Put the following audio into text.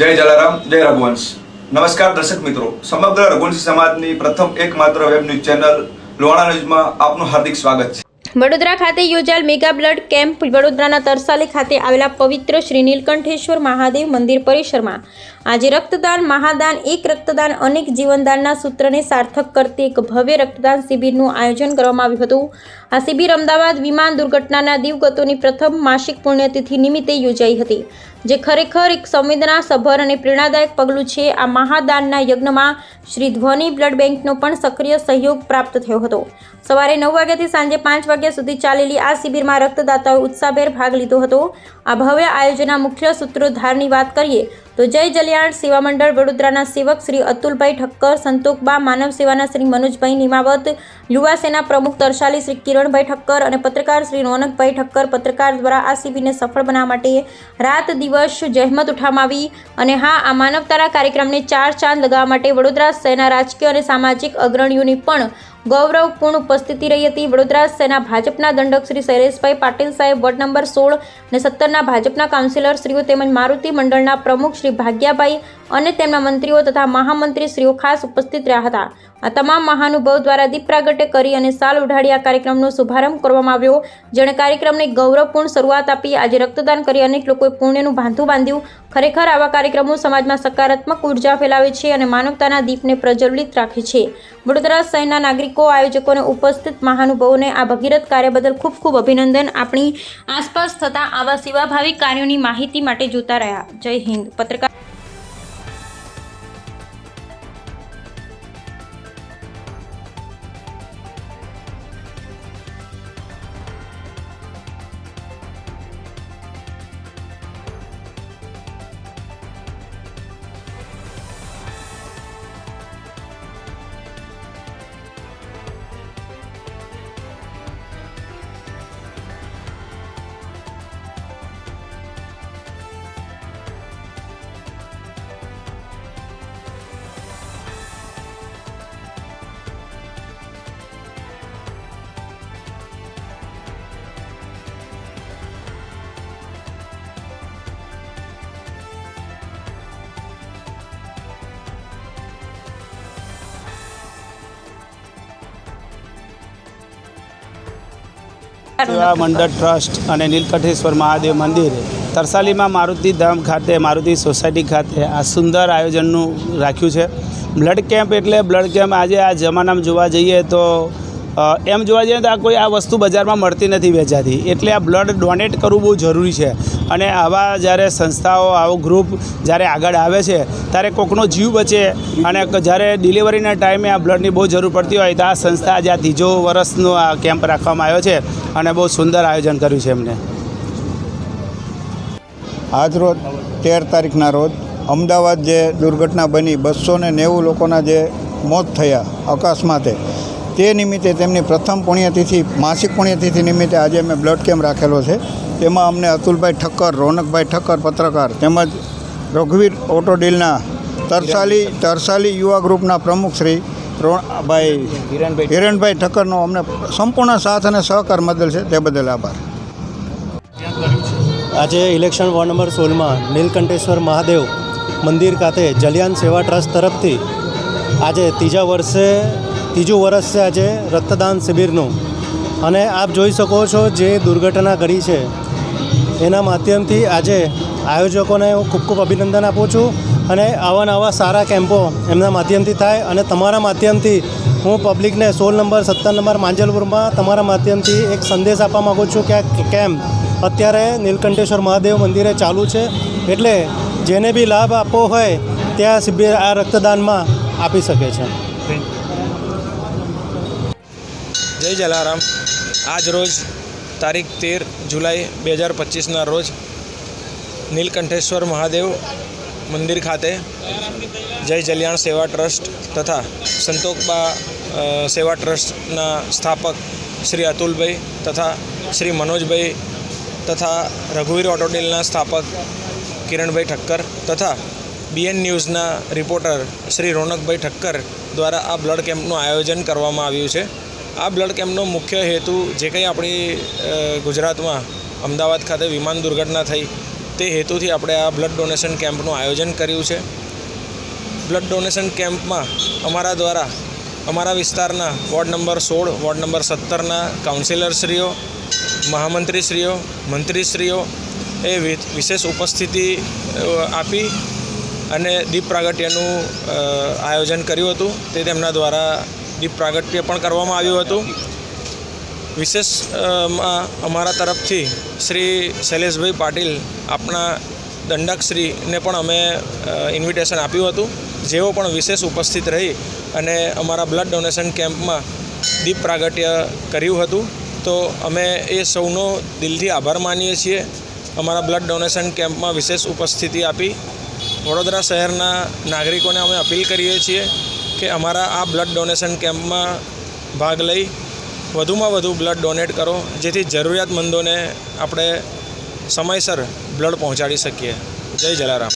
જય જલારામ, જય રઘુવંશ. નમસ્કાર દર્શક મિત્રો. સમગ્ર રઘુવંશી સમાજની પ્રથમ એકમાત્ર વેબ ન્યૂઝ ચેનલ લોણા ન્યૂઝમાં આપનું હાર્દિક સ્વાગત છે. વડોદરા ખાતે યોજાયેલ મેગા બ્લડ કેમ્પ વડોદરાના તરસાલી ખાતે આવેલા પવિત્ર શ્રી નીલકંઠેશ્વર મહાદેવ મંદિર પરિસરમાં. આજે રક્તદાન, મહાદાન, એક રક્તદાન, અનેક જીવનદાનના સૂત્રને સાર્થક કરતી એક ભવ્ય રક્તદાન શિબિરનું આયોજન કરવામાં આવ્યું હતું. આ શિબિર અમદાવાદ વિમાન દુર્ઘટનાના દિવગતોની પ્રથમ માસિક પુણ્યતિથિ નિમિત્તે યોજાઈ હતી. જે ખરેખર એક સંવેદનાસભર અને પ્રેરણાદાયક પગલું છે. આ મહાદાનના યજ્ઞમાં શ્રી ધ્વની બ્લડ બેંકનો પણ સક્રિય સહયોગ પ્રાપ્ત થયો હતો. સવારે નવ વાગ્યાથી સાંજે પાંચ વાગ્યા સુધી ચાલેલી આ શિબિરમાં રક્તદાતાઓએ ઉત્સાહભેર ભાગ લીધો હતો. આ ભવ્ય આયોજનના મુખ્ય સૂત્રોધારની વાત કરીએ તો જય જલિયાણ સેવા મંડળ વડોદરાના સેવક શ્રી અતુલભાઈ ઠક્કર સંતોકબા માનવ સેવાના શ્રી મનોજભાઈ નિમાવત, યુવા સેના પ્રમુખ તરશાલી શ્રી કિરણભાઈ ઠક્કર અને પત્રકાર શ્રી રોનકભાઈ ઠક્કર પત્રકાર દ્વારા આ શિબિરને સફળ બનાવવા માટે રાત દિવસ જહેમત ઉઠાવી અને હા, આ માનવતાના કાર્યક્રમને ચાર ચાંદ લગાવવા માટે વડોદરા શહેરના રાજકીય અને સામાજિક અગ્રણીઓની પણ ગૌરવપૂર્ણ ઉપસ્થિતિ રહી હતી. વડોદરા સેના ભાજપના દંડક શ્રી શૈલેષભાઈ પાટીલ સાહેબ, વોર્ડ નંબર સોળ અને સત્તરના ભાજપના કાઉન્સિલર શ્રીઓ તેમજ મારુતિ મંડળના પ્રમુખ શ્રી ભાગ્યાભાઈ અને તેમના મંત્રીઓ તથા મહામંત્રી શ્રીઓ ખાસ ઉપસ્થિત રહ્યા હતા. આ તમામ મહાનુભાવ દ્વારા દીપ પ્રાગટ્ય કરી અને સાલ ઉઢાડી આ કાર્યક્રમનો શુભારંભ કરવામાં આવ્યો. જેણે કાર્યક્રમને ગૌરવપૂર્ણ શરૂઆત આપી, આજે રક્તદાન કરી અનેક લોકોએ પુણ્યનું ભાંધું બાંધ્યું. ખરેખર આવા કાર્યક્રમો સમાજમાં સકારાત્મક ઊર્જા ફેલાવે છે અને માનવતાના દીપને પ્રજ્વલિત રાખે છે. વડોદરા શહેરના નાગરિકો, આયોજકોને ઉપસ્થિત મહાનુભાવોને આ ભગીરથ કાર્ય બદલ ખૂબ ખૂબ અભિનંદન. આપણી આસપાસ થતા આવા સેવાભાવી કાર્યોની માહિતી માટે જોતા રહ્યા. જય હિન્દ. પત્રકાર સેવા મંડળ ટ્રસ્ટ અને નીલકંઠેશ્વર મહાદેવ મંદિર તરસાલીમાં મારુતિ ધામ ખાતે, મારુતિ સોસાયટી ખાતે આ સુંદર આયોજનનું રાખ્યું છે. બ્લડ કેમ્પ એટલે બ્લડ કેમ્પ આજે આ જમાનામાં જોવા જઈએ તો એમ જોવા જઈએ તો આ કોઈ આ વસ્તુ બજારમાં મળતી નથી વેચાતી. એટલે આ બ્લડ ડોનેટ કરવું બહુ જરૂરી છે. અને આવા જ્યારે સંસ્થાઓ, આવો ગ્રુપ જ્યારે આગળ આવે છે, ત્યારે કોકનો જીવ બચે અને જ્યારે ડિલિવરીના ટાઈમે આ બ્લડની બહુ જરૂર પડતી હોય તો આ સંસ્થા આજે આ ત્રીજો વર્ષનો આ કેમ્પ રાખવામાં આવ્યો છે અને બહુ સુંદર આયોજન કર્યું છે એમને. આજ રોજ તેર તારીખના રોજ અમદાવાદ જે દુર્ઘટના બની બસો નેવું લોકોના જે મોત થયા અકસ્માતે તે નિમિત્તે તેમની પ્રથમ પુણ્યતિથિ માસિક પુણ્યતિથિ નિમિત્તે આજે અમે બ્લડ કેમ્પ રાખેલો છે. તેમાં અમને અતુલભાઈ ઠક્કર રોનકભાઈ ઠક્કર પત્રકાર તેમજ રઘુવીર ઓટો ડીલના તરસાલી તરસાલી યુવા ગ્રુપના પ્રમુખ શ્રી રોણભાઈ હિરણભાઈ ઠક્કરનો અમને સંપૂર્ણ સાથ અને સહકાર બદલ છે તે બદલ આભાર. આજે ઇલેક્શન વોર્ડ નંબર સોળમાં નીલકંઠેશ્વર મહાદેવ મંદિર ખાતે જલિયાન સેવા ટ્રસ્ટ તરફથી આજે ત્રીજા વર્ષે ત્રીજું વર્ષ છે આજે રક્તદાન શિબિરનું. અને આપ જોઈ શકો છો જે દુર્ઘટના ઘડી છે. એના માધ્યમથી આજે આયોજકોને હું ખૂબ ખૂબ અભિનંદન આપું છું અને આવા નવા સારા કેમ્પો એમના માધ્યમથી થાય અને તમારા માધ્યમથી હું પબ્લિકને સોળ નંબર, સત્તર નંબર માંજલપુરમાં તમારા માધ્યમથી એક સંદેશ આપવા માગું છું કે આ કેમ્પ અત્યારે નીલકંઠેશ્વર મહાદેવ મંદિરે ચાલુ છે. એટલે જેને બી લાભ આપવો હોય, ત્યાં શિબિર આ રક્તદાનમાં આપી શકે છે. જય જલારામ. આજ રોજ તારીખ તેર જુલાઈ બે હજાર પચીસના રોજ નીલકંઠેશ્વર મહાદેવ મંદિર ખાતે જય જલિયાણ સેવા ટ્રસ્ટ તથા સંતોકબા સેવા ટ્રસ્ટના સ્થાપક શ્રી અતુલભાઈ તથા શ્રી મનોજભાઈ તથા રઘુવીર ઓટોડીલના સ્થાપક કિરણભાઈ ઠક્કર તથા બીએન ન્યૂઝના રિપોર્ટર શ્રી રોનકભાઈ ઠક્કર દ્વારા આ બ્લડ કેમ્પનું આયોજન કરવામાં આવ્યું છે. આ બ્લડ કેમ્પનો મુખ્ય હેતુ જે કંઈ આપણી ગુજરાતમાં અમદાવાદ ખાતે વિમાન દુર્ઘટના થઈ, તે હેતુથી આપણે આ બ્લડ ડોનેશન કેમ્પનું આયોજન કર્યું છે. બ્લડ ડોનેશન કેમ્પમાં અમારા દ્વારા, અમારા વિસ્તારના વોર્ડ નંબર સોળ, વોર્ડ નંબર સત્તરના કાઉન્સિલરશ્રીઓ, મહામંત્રીશ્રીઓ, મંત્રીશ્રીઓ એ વિશેષ ઉપસ્થિતિ આપી અને દીપ પ્રાગટ્યનું આયોજન કર્યું હતું. તે તેમના દ્વારા દીપ પ્રાગટ્ય પણ કરવામાં આવ્યું હતું. વિશેષ અમારા તરફથી શ્રી શૈલેષભાઈ પાટીલ આપણા દંડકશ્રીને પણ અમે ઇન્વિટેશન આપ્યું હતું. જેઓ પણ વિશેષ ઉપસ્થિત રહી અને અમારા બ્લડ ડોનેશન કેમ્પમાં દીપ પ્રાગટ્ય કર્યું હતું. તો અમે એ સૌનો દિલથી આભાર માનીએ છીએ. અમારા બ્લડ ડોનેશન કેમ્પમાં વિશેષ ઉપસ્થિતિ આપી. વડોદરા શહેરના નાગરિકોને અમે અપીલ કરીએ છીએ કે અમારા આ બ્લડ ડોનેશન કેમ્પમાં ભાગ લઈ વધુમાં વધુ બ્લડ ડોનેટ કરો, જેથી જરૂરિયાતમંદોને આપણે સમયસર બ્લડ પહોંચાડી શકીએ. જય જલારામ.